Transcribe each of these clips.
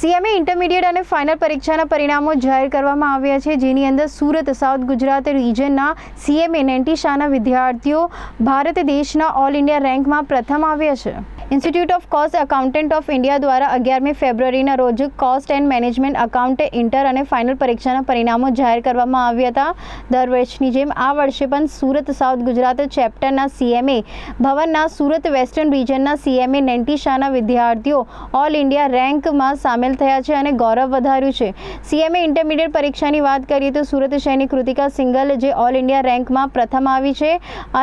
સીએમએ intermediate અને final પરીક્ષાના પરિણામો જાહેર કરવામાં આવ્યા છે જેની અંદર સુરત સાઉથ ગુજરાત રિજનના સીએમએ નેન્ટી શાહના વિદ્યાર્થીઓ ભારત દેશના ઓલ ઇન્ડિયા રેન્કમાં પ્રથમ આવ્યા છે institute of cost accountant of India દ્વારા અગિયારમી ફેબ્રુઆરીના રોજ cost and management account inter અને ફાઇનલ પરીક્ષાના પરિણામો જાહેર કરવામાં આવ્યા હતા દર વર્ષની જેમ આ વર્ષે પણ સુરત સાઉથ ગુજરાત ચેપ્ટરના સીએમએ ભવનના સુરત વેસ્ટર્ન રિજનના સીએમએ નેન્ટી શાહના વિદ્યાર્થીઓ ઓલ ઇન્ડિયા રેન્કમાં સામેલ થયા છે અને ગૌરવ વધાર્યું છે સીએમએ ઇન્ટરમીડિયેટ પરીક્ષાની વાત કરીએ તો સુરત શહેરની કૃતિકા સિંગલ જે ઓલ ઇન્ડિયા રેન્કમાં પ્રથમ આવી છે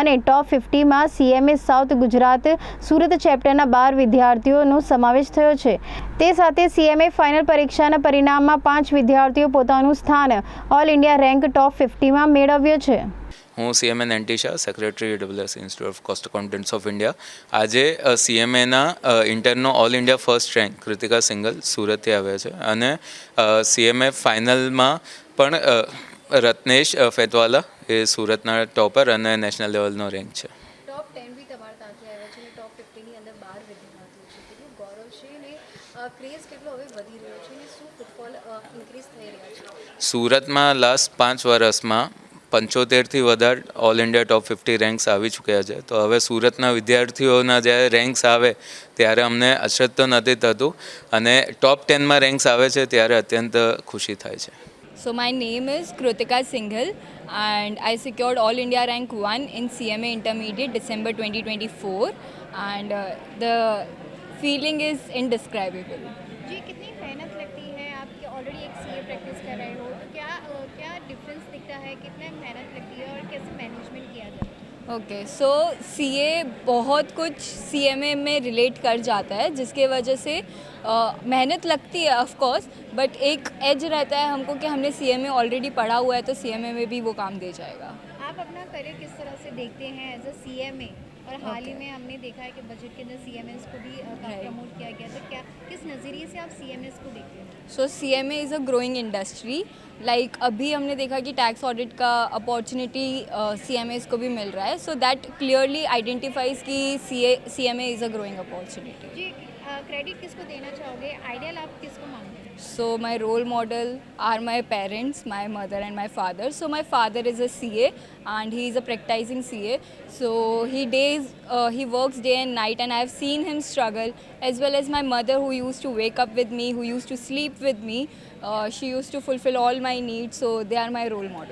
અને ટોપ ફિફ્ટીમાં સીએમએ સાઉથ ગુજરાત સુરત ચેપ્ટરના પરીક્ષાના બાર વિદ્યાર્થીઓનો સમાવેશ થયો છે તે સાથે સીએમએ ફાઇનલ પરીક્ષાના પરિણામમાં પાંચ વિદ્યાર્થીઓ પોતાનું સ્થાન ઓલ ઇન્ડિયા રેન્ક ટોપ ફિફ્ટીમાં મેળવ્યો છે હું CMA Nantisha secretary W S institute of cost accountants of India આજે સીએમએના ઇન્ટરનો all India first rank Kritika Singal સુરતથી આવ્યા છે અને સીએમએ ફાઇનલમાં પણ રત્નેશ ફેતવાલા એ સુરતના ટોપર અને નેશનલ લેવલનો રેન્ક છે બહાર ત્યાંથી આવ્યા છે અને ટોપ ફિફ્ટીની અંદર બાર વિદ્યાર્થીઓ છે કેટલું ગૌરવ છે અને ક્રેઝ કેટલો હવે વધી રહ્યો છે અને શું ફૂટબોલ ઇન્ક્રીઝ થઈ રહ્યા છે સુરતમાં લાસ્ટ પાંચ વર્ષમાં પંચોતેરથી વધારે all India top fifty ranks આવી ચૂક્યા છે તો હવે સુરતના વિદ્યાર્થીઓના જ્યારે રેન્ક્સ આવે ત્યારે અમને અછત તો નથી થતું અને ટોપ ટેનમાં રેન્ક્સ આવે છે ત્યારે અત્યંત ખુશી થાય છે So my name is Krutika Singhal and I secured All India Rank 1 in CMA Intermediate December 2024 and uh, the feeling is indescribable. जी कितनी मेहनत लगती है आपकी already एक सीए practice कर रहे हो क्या क्या difference दिखता है कितना मेहनत लगती है और कैसे management किया जाता है ओके सो ए बहुत कुछ सी एम ए में रिलेट कर जाता है जिसके वजह से आ, मेहनत लगती है ऑफ कोर्स बट एक एज रहता है हमको कि हमने सी एम ए ऑलरेडी पढ़ा हुआ है तो सी एम ए में भी वो काम दे जाएगा आप अपना करियर किस तरह से देखते हैं एज अ ए और हाल ही में हमने देखा है कि बजट के अंदर सी एम एस को भी प्रमोट किया गया तो क्या किस नज़रिए से आप सी एम एस को देखते हैं so C M A is a growing industry like अभी हमने देखा कि टैक्स ऑडिट का अपॉर्चुनिटी सी एम एस को भी मिल रहा है सो दैट क्लियरली आइडेंटिफाइज कि C M A is a growing opportunity credit किसको देना चाहोगे आइडियल आप किसको मांगोगे so my role model are my parents my mother and my father so my father is a C A and he is a practising C A so he days he works day and night and I have seen him struggle as well as my mother who use to wake up with me who use to sleep with me she use to fulfil all my needs so they are my role model